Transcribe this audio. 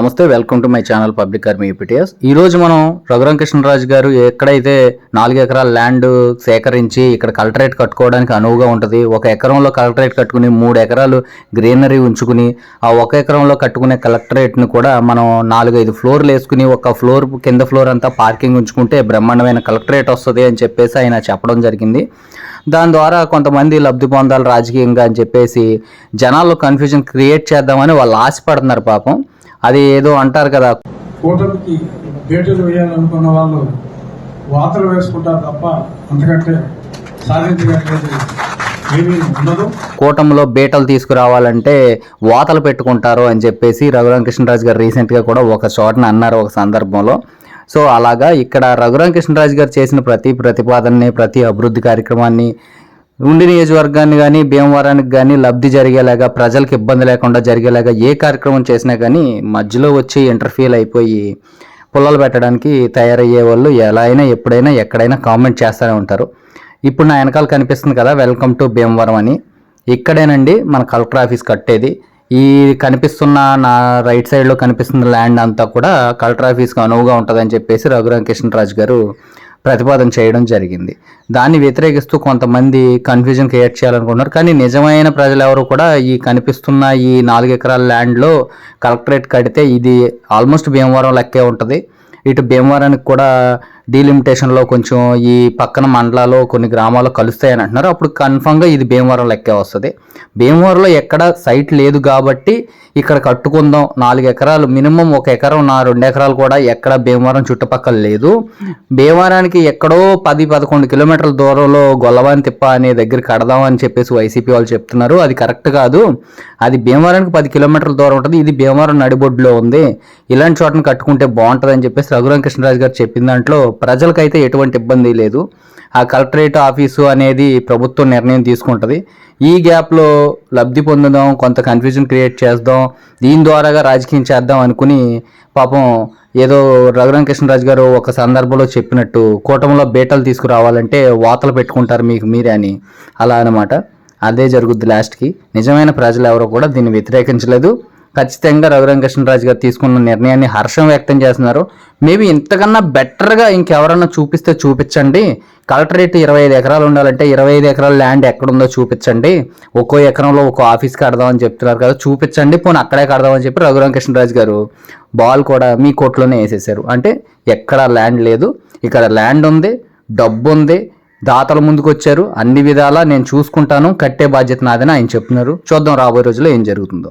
నమస్తే welcome to my channel public army EPTS ఈ రోజు మనం రఘురామ కృష్ణరాజు గారు ఎక్కడైతే నాలుగు ఎకరాల ల్యాండ్ సేకరించి ఇక్కడ కలెక్టరేట్ కట్టుకోవడానికి అనువుగా ఉంటుంది ఒక ఎకరంలో కలెక్టరేట్ కట్టుకుని మూడు ఎకరాలు గ్రీనరీ ఉంచుకుని ఆ ఒక ఎకరంలో కట్టుకునే కలెక్టరేట్ను కూడా మనం నాలుగైదు ఫ్లోర్లు వేసుకుని ఒక ఫ్లోర్ కింద ఫ్లోర్ అంతా పార్కింగ్ ఉంచుకుంటే బ్రహ్మాండమైన కలెక్టరేట్ వస్తుంది అని చెప్పేసి ఆయన చెప్పడం జరిగింది. దాని ద్వారా కొంతమంది లబ్ధి పొందాలి రాజకీయంగా అని చెప్పేసి జనాల్లో కన్ఫ్యూజన్ క్రియేట్ చేద్దామని వాళ్ళు ఆశపడుతున్నారు పాపం. అది ఏదో అంటారు కదా. కూటమికి భేటీలు వేయాలనుకున్న వాళ్ళు వాతలు వేసుకుంటారు తప్ప అంతకంటే సాధించగలిగేది కూటమిలో బీటలు తీసుకురావాలంటే వాతలు పెట్టుకుంటారు అని చెప్పేసి రఘురామ కృష్ణరాజు గారు రీసెంట్గా కూడా ఒక చోటన అన్నారు ఒక సందర్భంలో. సో అలాగా ఇక్కడ రఘురామ కృష్ణరాజు గారు చేసిన ప్రతి ప్రతిపాదనని ప్రతి అభివృద్ధి కార్యక్రమాన్ని ఉండి నియోజకవర్గాన్ని కానీ భీమవరానికి కానీ లబ్ధి జరిగేలాగా ప్రజలకు ఇబ్బంది లేకుండా జరిగేలాగా ఏ కార్యక్రమం చేసినా కానీ మధ్యలో వచ్చి ఇంటర్ఫీల్ అయిపోయి పుల్లలు పెట్టడానికి తయారయ్యే వాళ్ళు ఎలా అయినా ఎప్పుడైనా ఎక్కడైనా కామెంట్ చేస్తూనే ఉంటారు. ఇప్పుడు నా వెనకాల కనిపిస్తుంది కదా వెల్కమ్ టు భీమవరం అని. ఇక్కడేనండి మన కలెక్టర్ ఆఫీస్ కట్టేది. ఈ కనిపిస్తున్న నా రైట్ సైడ్లో కనిపిస్తున్న ల్యాండ్ అంతా కూడా కలెక్టర్ ఆఫీస్కి అనువుగా ఉంటుందని చెప్పేసి రఘురామ కృష్ణరాజు గారు ప్రతిపాదన చేయడం జరిగింది. దాన్ని వ్యతిరేకిస్తూ కొంతమంది కన్ఫ్యూజన్ క్రియేట్ చేయాలనుకుంటున్నారు. కానీ నిజమైన ప్రజలు ఎవరు కూడా ఈ కనిపిస్తున్న ఈ నాలుగు ఎకరాల ల్యాండ్లో కలెక్టరేట్ కడితే ఇది ఆల్మోస్ట్ భీమవరం లెక్కే ఉంటుంది. ఇటు భీమవరానికి కూడా డీలిమిటేషన్లో కొంచెం ఈ పక్కన మండలాలు కొన్ని గ్రామాలు కలుస్తాయని అంటున్నారు. అప్పుడు కన్ఫామ్గా ఇది భీమవరం లెక్కే వస్తుంది. భీమవరంలో ఎక్కడ సైట్ లేదు కాబట్టి ఇక్కడ కట్టుకుందాం నాలుగు ఎకరాలు మినిమం ఒక ఎకరం నా రెండు ఎకరాలు కూడా ఎక్కడ భీమవరం చుట్టుపక్కల లేదు. భీమవరానికి ఎక్కడో పది పదకొండు కిలోమీటర్ల దూరంలో గొల్లవాని తిప్ప అనే దగ్గర కడదాం అని చెప్పేసి వైసీపీ వాళ్ళు చెప్తున్నారు. అది కరెక్ట్ కాదు. అది భీమవరానికి పది కిలోమీటర్ల దూరం ఉంటుంది. ఇది భీమవరం నడిబొడ్డులో ఉంది. ఇలాంటి చోటను కట్టుకుంటే బాగుంటుంది అని చెప్పేసి రఘురామ కృష్ణరాజు గారు చెప్పిన దాంట్లో ప్రజలకైతే ఎటువంటి ఇబ్బంది లేదు. ఆ కలెక్టరేట్ ఆఫీసు అనేది ప్రభుత్వం నిర్ణయం తీసుకుంటుంది. ఈ గ్యాప్లో లబ్ధి పొందుదాం కొంత కన్ఫ్యూజన్ క్రియేట్ చేద్దాం దీని ద్వారాగా రాజకీయం చేద్దాం అనుకుని పాపం ఏదో రఘురామ కృష్ణరాజు గారు ఒక సందర్భంలో చెప్పినట్టు కూటమిలో బీటలు తీసుకురావాలంటే వాతలు పెట్టుకుంటారు మీకు మీరే అని. అలా అనమాట అదే జరుగుద్ది లాస్ట్కి నిజమైన ప్రజలు ఎవరో కూడా దీన్ని వ్యతిరేకించలేదు. ఖచ్చితంగా రఘురామ కృష్ణరాజు గారు తీసుకున్న నిర్ణయాన్ని హర్షం వ్యక్తం చేస్తున్నారు. మేబీ ఇంతకన్నా బెటర్గా ఇంకెవరన్నా చూపిస్తే చూపించండి. కలెక్టరేట్ ఇరవై ఐదు ఎకరాలు ఉండాలంటే ఇరవై ఐదు ఎకరాల ల్యాండ్ ఎక్కడుందో చూపించండి. ఒక్కో ఎకరంలో ఒక్కో ఆఫీస్ కడదామని చెప్తున్నారు కదా చూపించండి. పోనీ అక్కడే కడదామని చెప్పి రఘురామ కృష్ణరాజు గారు బాల్ కూడా మీ కోర్టులోనే వేసేసారు. అంటే ఎక్కడ ల్యాండ్ లేదు. ఇక్కడ ల్యాండ్ ఉంది డబ్బు ఉంది దాతల ముందుకు వచ్చారు అన్ని విధాలా నేను చూసుకుంటాను. కట్టే బాధ్యత నాదని ఆయన చెప్తున్నారు. చూద్దాం రాబోయే రోజుల్లో ఏం జరుగుతుందో.